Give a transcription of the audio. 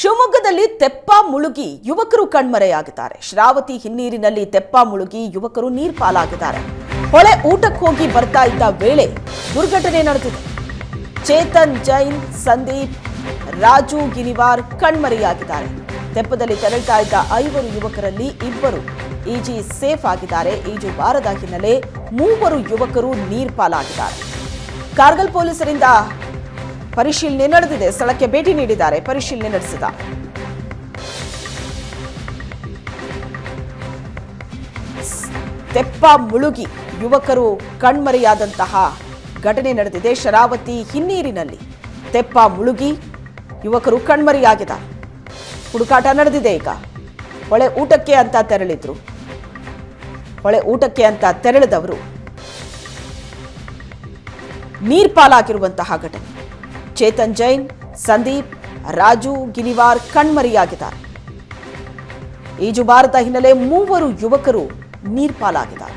ಶಿವಮೊಗ್ಗದಲ್ಲಿ ತೆಪ್ಪ ಮುಳುಗಿ ಯುವಕರು ಕಣ್ಮರೆಯಾಗಿದ್ದಾರೆ. ಶ್ರಾವತಿ ಹಿನ್ನೀರಿನಲ್ಲಿ ತೆಪ್ಪ ಮುಳುಗಿ ಯುವಕರು ನೀರ್ಪಾಲಾಗಿದ್ದಾರೆ. ಹೊಳೆ ಊಟಕ್ಕೆ ಹೋಗಿ ಬರ್ತಾ ಇದ್ದ ವೇಳೆ ದುರ್ಘಟನೆ ನಡೆದಿದೆ. ಚೇತನ್, ಜೈನ್, ಸಂದೀಪ್, ರಾಜು, ಗಿರಿವಾರ್ ಕಣ್ಮರೆಯಾಗಿದ್ದಾರೆ. ತೆಪ್ಪದಲ್ಲಿ ತೆರಳ್ತಾ ಇದ್ದ ಐವರು ಯುವಕರಲ್ಲಿ ಇಬ್ಬರು ಈಜಿ ಸೇಫ್ ಆಗಿದ್ದಾರೆ. ಈಜು ಬಾರದ ಹಿನ್ನೆಲೆ ಮೂವರು ಯುವಕರು ನೀರ್ಪಾಲಾಗಿದ್ದಾರೆ. ಕಾರ್ಗಲ್ ಪೊಲೀಸರಿಂದ ಪರಿಶೀಲನೆ ನಡೆದಿದೆ. ಸ್ಥಳಕ್ಕೆ ಭೇಟಿ ನೀಡಿದ್ದಾರೆ. ಪರಿಶೀಲನೆ ನಡೆಸಿದ. ತೆಪ್ಪ ಮುಳುಗಿ ಯುವಕರು ಕಣ್ಮರೆಯಾದಂತಹ ಘಟನೆ ನಡೆದಿದೆ. ಶರಾವತಿ ಹಿನ್ನೀರಿನಲ್ಲಿ ತೆಪ್ಪ ಮುಳುಗಿ ಯುವಕರು ಕಣ್ಮರೆಯಾಗಿದ ಹುಡುಕಾಟ ನಡೆದಿದೆ ಈಗ. ಹೊಳೆ ಊಟಕ್ಕೆ ಅಂತ ತೆರಳಿದ್ರು. ಹೊಳೆ ಊಟಕ್ಕೆ ಅಂತ ತೆರಳಿದವರು. ನೀರ್ಪಾಲಾಗಿರುವಂತಹ ಘಟನೆ. ಚೇತನ್ ಜೈನ್ ಸಂದೀಪ್ ರಾಜು ಗಿರಿವಾರ್ ಕಣ್ಮರೆಯಾಗಿದ್ದಾರೆ. ಈಜು ಭಾರತ ಹಿನ್ನೆಲೆ ಮೂವರು ಯುವಕರು ನೀರ್ಪಾಲಾಗಿದ್ದಾರೆ.